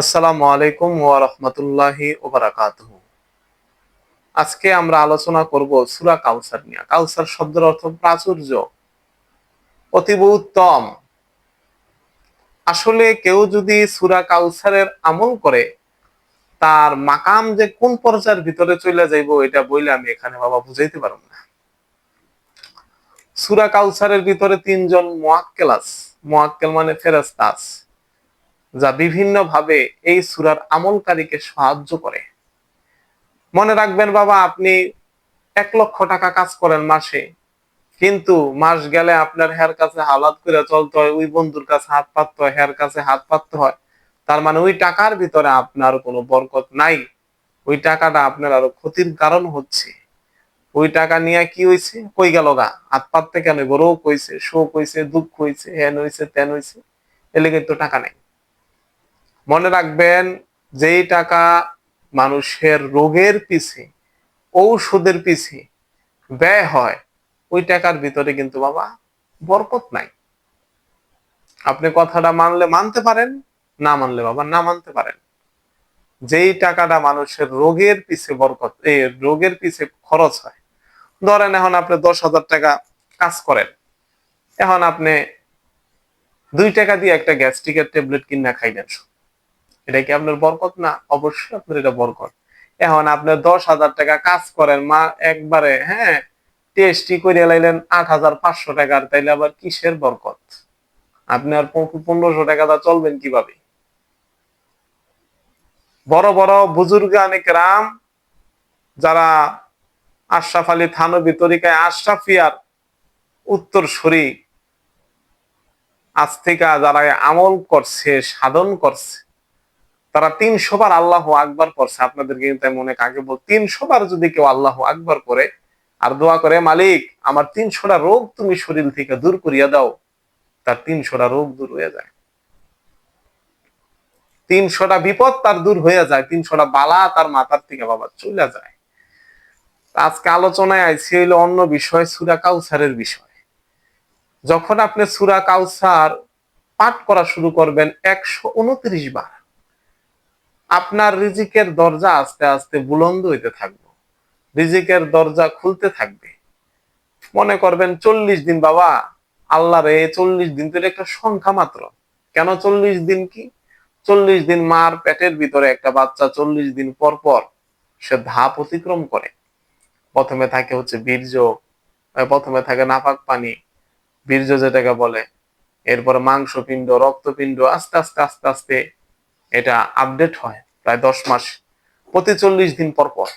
আসসালামু আলাইকুম ওয়া রাহমাতুল্লাহি ওয়া বারাকাতুহু। আজকে আমরা আলোচনা করব সূরা কাউসার নিয়ে। কাউসার শব্দের অর্থ প্রাচুর্য, অতীব উত্তম। আসলে কেউ যদি সূরা কাউসারের আমল করে, তার মাকাম যে কোন পর্যায়ের ভিতরে চলে যাইবো, এটা বইলে আমি এখানে বাবা বুঝাইতে পারব না। সূরা কাউসারের ভিতরে তিনজন মুয়াক্কেল আছে। মুয়াক্কেল মানে ফেরেশতা আছে। যা বিভিন্ন ভাবে এই সুরার আমলকারীকে সাহায্য করে। মনে রাখবেন বাবা, আপনি এক লক্ষ টাকা কাজ করেন মাসে, কিন্তু মাস গেলে আপনার হেয়ার কাছে হালাত করে চলতে হয়, ওই বন্ধুর কাছে হাত পাততে হয় হেয়ার কাছে হাত পাততে হয়। তার মানে ওই টাকার ভিতরে আপনার কোনো বরকত নাই। ওই টাকাটা আপনার আরও ক্ষতির কারণ হচ্ছে। ওই টাকা নিয়ে কি হয়েছে কই গেল গা? হাত পাততে কেন রোগ হয়েছে শোক হয়েছে দুঃখ হয়েছে হেন হয়েছে তেন হয়েছে এলে কিন্তু টাকা নাই। মনে রাখবেন, যেই টাকা মানুষের রোগের পিছে, ঔষধের পিছে ব্যয় হয়, ওই টাকার ভিতরে কিন্তু বাবা বরকত নাই। আপনি কথাটা মানলে মানতে পারেন, না মানলে বাবা না মানতে পারেন। যেই টাকাটা মানুষের রোগের পিছে বরকত এ রোগের পিছে খরচ হয়। ধরেন এখন আপনি দশ হাজার টাকা কাজ করেন। এখন আপনি দুই টাকা দিয়ে একটা গ্যাস্ট্রিকের ট্যাবলেট কিনা খাইলেন। এটা কি আপনার বরকত? না, অবশ্যই আপনার এটা বরকত। এখন আপনি দশ হাজার টাকা কাজ করেন, মা, একবারে হ্যাঁ টেস্টি করে লাইলেন আট হাজার পাঁচশো টাকার, তাইলে আবার কিসের বরকত? আপনি আর পনেরোশো টাকা দা চলবেন কীভাবে? বড় বড় বুজুর্গ অনেক রাম যারা আশরাফ আলী থানবী তরিকায় আশরাফিয়ার উত্তর সরি আজ থেকে যারা আমল করছে, সাধন করছে তারা তিনশো বার আল্লাহ আকবার করছে। আপনাদেরকে কিন্তু মনে কাকে বল তিনশো বার যদি কেউ আল্লাহ আকবার করে, আর দোয়া করে, মালিক, আমার তিনশোটা রোগ তুমি শরীর থেকে দূর করিয়া দাও। তার তিনশোটা রোগ দূর হয়ে যায়। তিনশোটা বিপদ তার দূর হয়ে যায়। তিনশোটা বালা তার মাথার থেকে বাবা চলে যায়। আজকে আলোচনায় আইসি হইল অন্য বিষয়, সুরা কাউসারের বিষয়। যখন আপনি সুরা কাউসার পাঠ করা শুরু করবেন একশো উনত্রিশ বার। আপনার রিজিকের দরজা আস্তে আস্তে বুলন্দ হইতে থাকবে। রিজিকের দরজা খুলতে থাকবে। মনে করবেন চল্লিশ দিন, বাবা আল্লাহ রে চল্লিশ দিন তো একটা সংখ্যা মাত্র। কেন চল্লিশ দিন কি? চল্লিশ দিন মার পেটের ভিতরে একটা বাচ্চা চল্লিশ দিন পর পর সে ধাপ অতিক্রম করে। প্রথমে থাকে হচ্ছে বীর্য প্রথমে থাকে নাপাক পানি। বীর্য যেটাকে বলে, এরপর মাংসপিণ্ড, রক্তপিণ্ড, আস্তে আস্তে আস্তে আস্তে এটা আপডেট হয় প্রায় দশ মাস, প্রতি চল্লিশ দিন পর পর।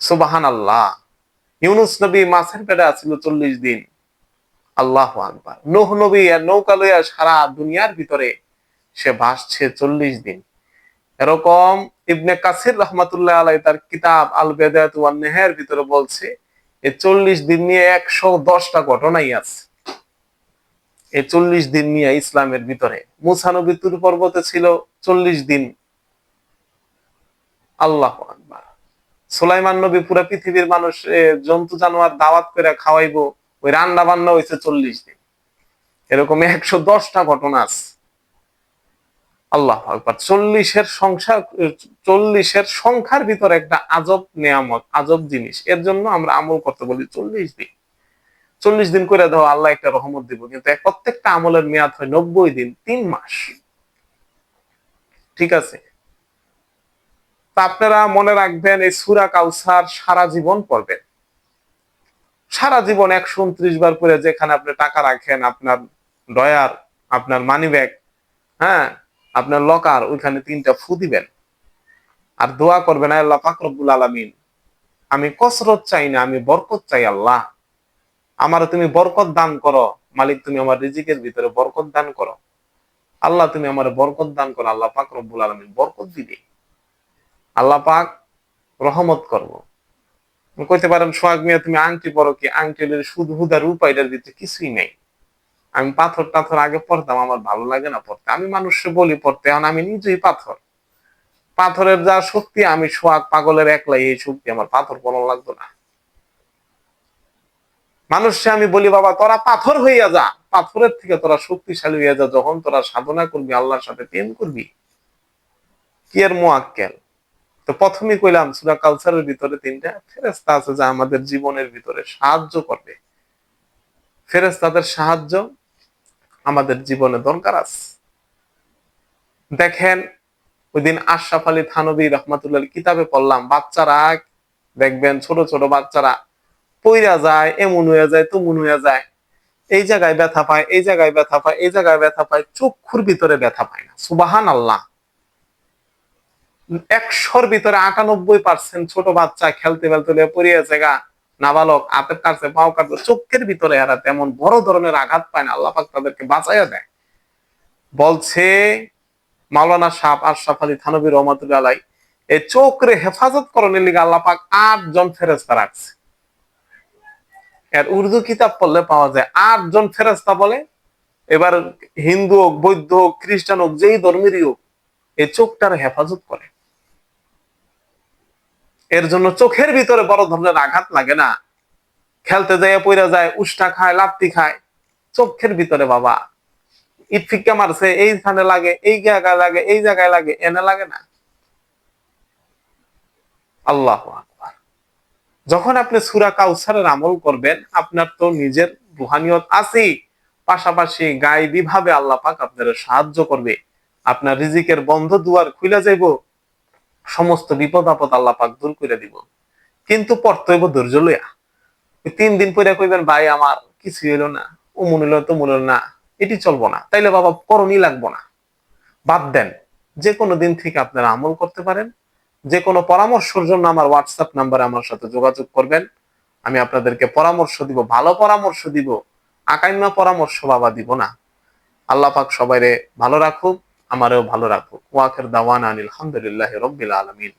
সুবাহান আল্লাহ ইউনুস নবী মাছের পেটে আছিল চল্লিশ দিন। আল্লাহ আকবার। নোহ নবী আর নৌকা লইয়া সারা দুনিয়ার ভিতরে সে ভাসছে চল্লিশ দিন। এরকম ইবনে কাসির রহমতুল্লাহ আলাই তার কিতাব আল বেদায়াত নেহের ভিতরে বলছে, এই চল্লিশ দিন নিয়ে একশো দশটা ঘটনাই আছে। চল্লিশ দিন নিয়ে ইসলামের ভিতরে। মুসানবী তুর পর্বতে ছিল চল্লিশ দিন। আল্লাহ আকবার। সুলাইমান নবী পুরা পৃথিবীর মানুষ জন্তু, জানোয়ার দাওয়াত করে খাওয়াইবো, ওই রান্না বান্না হয়েছে চল্লিশ দিন। এরকম একশো দশটা ঘটনা আছে। আল্লাহ আকবার। চল্লিশের সংসার, চল্লিশের সংখ্যার ভিতরে একটা আজব নিয়ামত, আজব জিনিস। এর জন্য আমরা আমল করতে বলি চল্লিশ দিন। চল্লিশ দিন করে দাও আল্লাহ একটা রহমত দিব, কিন্তু প্রত্যেকটা আমলের মেয়াদ হয় নব্বই দিন, তিন মাস। ঠিক আছে? তা আপনারা মনে রাখবেন, এই সুরা কাউসার সারা জীবন পড়বেন। সারা জীবন একশো উনত্রিশ বার করে যেখানে আপনি টাকা রাখেন, আপনার ডয়ার আপনার মানি ব্যাগ হ্যাঁ আপনার লকার ওইখানে তিনটা ফু দিবেন। আর দোয়া করবেন আল্লাহ ফাকরবুল আলমিন, আমি কসরত চাই না, আমি বরকত চাই আল্লাহ। আমার তুমি বরকত দান করো। মালিক, তুমি আমার রিজিকের ভিতরে বরকত দান করো। আল্লাহ, তুমি আমার বরকত দান করো। আল্লাহ পাক রব্বুল আলমিন বরকত দিবে। আল্লাহ পাক রহমত করব। কইতে পারেন, সোহাগ মিয়া, তুমি আংটি পড়ো কি? আংটি শুধু হুদার উপায়টার ভিতরে কিছুই নেই। আমি পাথর, টাথর আগে পড়তাম আমার ভালো লাগে না পড়তে আমি মানুষকে বলি পড়তে এখন আমি নিজেই পাথর। পাথরের যা শক্তি, আমি সোহাগ পাগলের একলাই এই শক্তি, আমার পাথর পড়ানো লাগতো না। মানুষকে আমি বলি, বাবা, তোরা পাথর হইয়া যা। পাথরের থেকে তোরা শক্তিশালী হইয়া যা। যখন তোরা সাধনা করবি, আল্লাহর সাথে প্রেম করবি। কি এর মোয়াক্কেল? তো প্রথমেই কইলাম, সুরা কাউসারের ভিতরে তিনটা ফেরেস্তা আছে যা আমাদের জীবনের ভিতরে সাহায্য করবে। ফেরেস্তাদের সাহায্য আমাদের জীবনে দরকার আছে। দেখেন ওই দিন আশরাফ আলী থানবী রহমাতুল্লাহ কিতাবে পড়লাম, বাচ্চারা, দেখবেন ছোট ছোট বাচ্চারা পইরা যায়, এমন হয়ে যায়, তুমন হয়ে যায়। এই জায়গায় ব্যথা পায়, এই জায়গায় ব্যথা পায়, এই জায়গায় ব্যথা পায়, চক্ষুর ভিতরে ব্যথা পায় না। সুবাহান আল্লাহ একশোর ভিতরে আটানব্বই পার্সেন্ট ছোট বাচ্চা খেলতে খেলতে পড়িয়ে জায়গা নাবালক, হাতের কাছে পাও কাটবে, চোখের ভিতরে এরা তেমন বড় ধরনের আঘাত পায় না, আল্লাহ পাক তাদেরকে বাঁচাইয়া দেয়। বলছে মাওলানা সাহ আশরাফ আলী থানবী রহমতুল্লাহ এই চোখরে হেফাজত করণের লিগে আল্লাহ পাক আট জন ফেরেস্তা রাখছে। এর উর্দু কিতাব পড়লে পাওয়া যায়। আট জন ফেরেস্তা বলে, এবার হিন্দু হোক, বৌদ্ধ হোক, খ্রিস্টান হোক, যেই ধর্মেরই হোক, এই চোখটার হেফাজত করে। এর জন্য চোখের ভিতরে বড় ধরনের আঘাত লাগে না। খেলতে যায় পইরা যায়, উষ্টা খায় লাপ্তি খায়। চোখের ভিতরে বাবা, ইট ফিক্কা মারছে এইখানে লাগে, এই জায়গায় লাগে, এই জায়গায় লাগে, এনে লাগে না। আল্লাহ আকবার। যখন আপনি সুরা কাউসারের আমল করবেন, আপনার তো নিজের রুহানিয়ত আছেই। পাশাপাশি গায়েবী ভাবে আল্লাহ পাক আপনার সাহায্য করবে। আপনার রিজিকের বন্ধ দুয়ার খুলে যাইব, সমস্ত বিপদ আপদ আল্লাহ পাক দূর করে দিব। কিন্তু পড়তে ধৈর্য লইয়া। তিন দিন পরে কইবেন, ভাই, আমার কিছু হইল না ও মনে হলো তো মনে না, এটি চলবো না। তাইলে বাবা, করণই লাগবো না। বাদ দেন যে কোনো দিন থেকে আপনারা আমল করতে পারেন। যে কোনো পরামর্শের জন্য আমার হোয়াটসঅ্যাপ নাম্বারে আমার সাথে যোগাযোগ করবেন। আমি আপনাদেরকে পরামর্শ দিব, ভালো পরামর্শ দিব আকাইমা পরামর্শ বাবা দিব না। আল্লাহ পাক সবাইরে ভালো রাখুক, আমারও ভালো রাখুক। ওয়াকের দাওয়ান আনিল আলহামদুলিল্লাহ রব্বিল আলমিন।